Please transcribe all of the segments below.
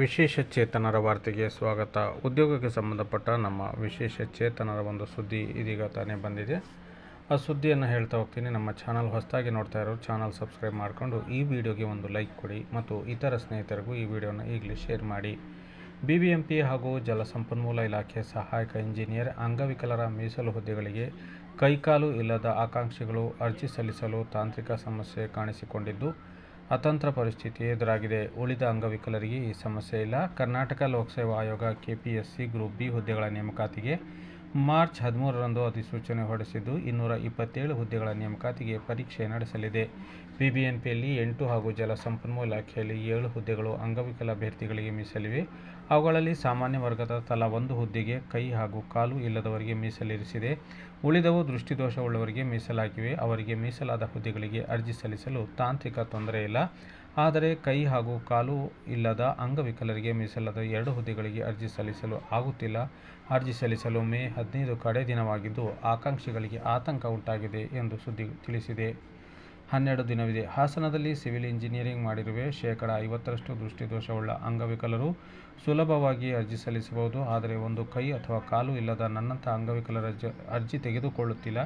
ವಿಶೇಷ ಚೇತನರ ವಾರ್ತೆಗೆ ಸ್ವಾಗತ. ಉದ್ಯೋಗಕ್ಕೆ ಸಂಬಂಧಪಟ್ಟ ನಮ್ಮ ವಿಶೇಷ ಚೇತನರ ಒಂದು ಸುದ್ದಿ ಇದೀಗ ತಾನೇ ಬಂದಿದೆ. ಆ ಸುದ್ದಿಯನ್ನು ಹೇಳ್ತಾ ಹೋಗ್ತೀನಿ. ನಮ್ಮ ಚಾನಲ್ ಹೊಸದಾಗಿ ನೋಡ್ತಾ ಇರೋರು ಚಾನಲ್ ಸಬ್ಸ್ಕ್ರೈಬ್ ಮಾಡಿಕೊಂಡು ಈ ವಿಡಿಯೋಗೆ ಒಂದು ಲೈಕ್ ಕೊಡಿ ಮತ್ತು ಇತರ ಸ್ನೇಹಿತರಿಗೂ ಈ ವಿಡಿಯೋನ ಈಗಲೇ ಶೇರ್ ಮಾಡಿ. ಬಿ ಬಿ ಎಂ ಹಾಗೂ ಜಲಸಂಪನ್ಮೂಲ ಇಲಾಖೆ ಸಹಾಯಕ ಇಂಜಿನಿಯರ್ ಅಂಗವಿಕಲರ ಮೀಸಲು ಹುದ್ದೆಗಳಿಗೆ ಕೈಕಾಲು ಇಲ್ಲದ ಆಕಾಂಕ್ಷಿಗಳು ಅರ್ಜಿ ಸಲ್ಲಿಸಲು ತಾಂತ್ರಿಕ ಸಮಸ್ಯೆ ಕಾಣಿಸಿಕೊಂಡಿದ್ದು, ಅತಂತ್ರ ಪರಿಸ್ಥಿತಿ ಎದುರಾಗಿದೆ. ಉಳಿದ ಅಂಗವಿಕಲರಿಗೆ ಈ ಸಮಸ್ಯೆ ಇಲ್ಲ. ಕರ್ನಾಟಕ ಲೋಕಸೇವಾ ಆಯೋಗ ಕೆಪಿಎಸ್ಸಿ ಗ್ರೂಪ್ ಬಿ ಹುದ್ದೆಗಳ ನೇಮಕಾತಿಗೆ ಮಾರ್ಚ್ ಹದಿಮೂರರಂದು ಅಧಿಸೂಚನೆ ಹೊರಡಿಸಿದ್ದು ಇನ್ನೂರ ಇಪ್ಪತ್ತೇಳು ಹುದ್ದೆಗಳ ನೇಮಕಾತಿಗೆ ಪರೀಕ್ಷೆ ನಡೆಸಲಿದೆ. ಬಿಬಿಎನ್ಪಿಯಲ್ಲಿ ಎಂಟು ಹಾಗೂ ಜಲಸಂಪನ್ಮೂಲ ಇಲಾಖೆಯಲ್ಲಿ ಏಳು ಹುದ್ದೆಗಳು ಅಂಗವಿಕಲ ಅಭ್ಯರ್ಥಿಗಳಿಗೆ ಮೀಸಲಿವೆ. ಅವುಗಳಲ್ಲಿ ಸಾಮಾನ್ಯ ವರ್ಗದ ತಲಾ ಒಂದು ಹುದ್ದೆಗೆ ಕೈ ಹಾಗೂ ಕಾಲು ಇಲ್ಲದವರಿಗೆ ಮೀಸಲಿರಿಸಿದೆ. ಉಳಿದವು ದೃಷ್ಟಿದೋಷವುಳ್ಳವರಿಗೆ ಮೀಸಲಾಗಿವೆ. ಅವರಿಗೆ ಮೀಸಲಾದ ಹುದ್ದೆಗಳಿಗೆ ಅರ್ಜಿ ಸಲ್ಲಿಸಲು ತಾಂತ್ರಿಕ ತೊಂದರೆ ಇಲ್ಲ. ಆದರೆ ಕೈ ಹಾಗೂ ಕಾಲು ಇಲ್ಲದ ಅಂಗವಿಕಲರಿಗೆ ಮೀಸಲಾದ ಎರಡು ಹುದ್ದೆಗಳಿಗೆ ಅರ್ಜಿ ಸಲ್ಲಿಸಲು ಆಗುತ್ತಿಲ್ಲ. ಅರ್ಜಿ ಸಲ್ಲಿಸಲು ಮೇ ಹದಿನೈದು ಕಡೆ ದಿನವಾಗಿದ್ದು, ಆಕಾಂಕ್ಷಿಗಳಿಗೆ ಆತಂಕ ಉಂಟಾಗಿದೆ ಎಂದು ಸುದ್ದಿ ತಿಳಿಸಿದೆ. ಹನ್ನೆರಡು ದಿನವಿದೆ. ಹಾಸನದಲ್ಲಿ ಸಿವಿಲ್ ಇಂಜಿನಿಯರಿಂಗ್ ಮಾಡಿರುವೆ. ಶೇಕಡ ಐವತ್ತರಷ್ಟು ದೃಷ್ಟಿದೋಷವುಳ್ಳ ಅಂಗವಿಕಲರು ಸುಲಭವಾಗಿ ಅರ್ಜಿ ಸಲ್ಲಿಸಬಹುದು. ಆದರೆ ಒಂದು ಕೈ ಅಥವಾ ಕಾಲು ಇಲ್ಲದ ನನ್ನಂಥ ಅಂಗವಿಕಲರ ಅರ್ಜಿ ತೆಗೆದುಕೊಳ್ಳುತ್ತಿಲ್ಲ.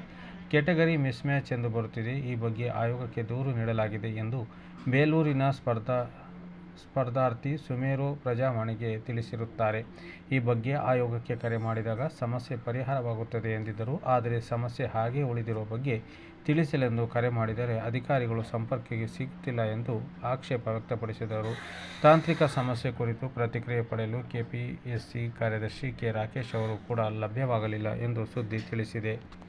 ಕೆಟಗರಿ ಮಿಸ್ಮ್ಯಾಚ್ ಎಂದು ಬರುತ್ತಿದೆ. ಈ ಬಗ್ಗೆ ಆಯೋಗಕ್ಕೆ ದೂರು ನೀಡಲಾಗಿದೆ ಎಂದು ಬೇಲೂರಿನ ಸ್ಪರ್ಧಾ ಸ್ಪರ್ಧಾರ್ಥಿ ಸುಮೇರು ಪ್ರಜಾವಾಣಿಗೆ ತಿಳಿಸಿರುತ್ತಾರೆ. ಈ ಬಗ್ಗೆ ಆಯೋಗಕ್ಕೆ ಕರೆ ಮಾಡಿದಾಗ ಸಮಸ್ಯೆ ಪರಿಹಾರವಾಗುತ್ತದೆ ಎಂದಿದ್ದರು. ಆದರೆ ಸಮಸ್ಯೆ ಹಾಗೆ ಉಳಿದಿರುವ ಬಗ್ಗೆ ತಿಳಿಸಲೆಂದು ಕರೆ ಮಾಡಿದರೆ ಅಧಿಕಾರಿಗಳು ಸಂಪರ್ಕಕ್ಕೆ ಸಿಗುತ್ತಿಲ್ಲ ಎಂದು ಆಕ್ಷೇಪ ವ್ಯಕ್ತಪಡಿಸಿದರು. ತಾಂತ್ರಿಕ ಸಮಸ್ಯೆ ಕುರಿತು ಪ್ರತಿಕ್ರಿಯೆ ಪಡೆಯಲು ಕೆಪಿಎಸ್ಸಿ ಕಾರ್ಯದರ್ಶಿ ಕೆ. ರಾಕೇಶ್ ಅವರು ಕೂಡ ಲಭ್ಯವಾಗಲಿಲ್ಲ ಎಂದು ಸುದ್ದಿ ತಿಳಿಸಿದೆ.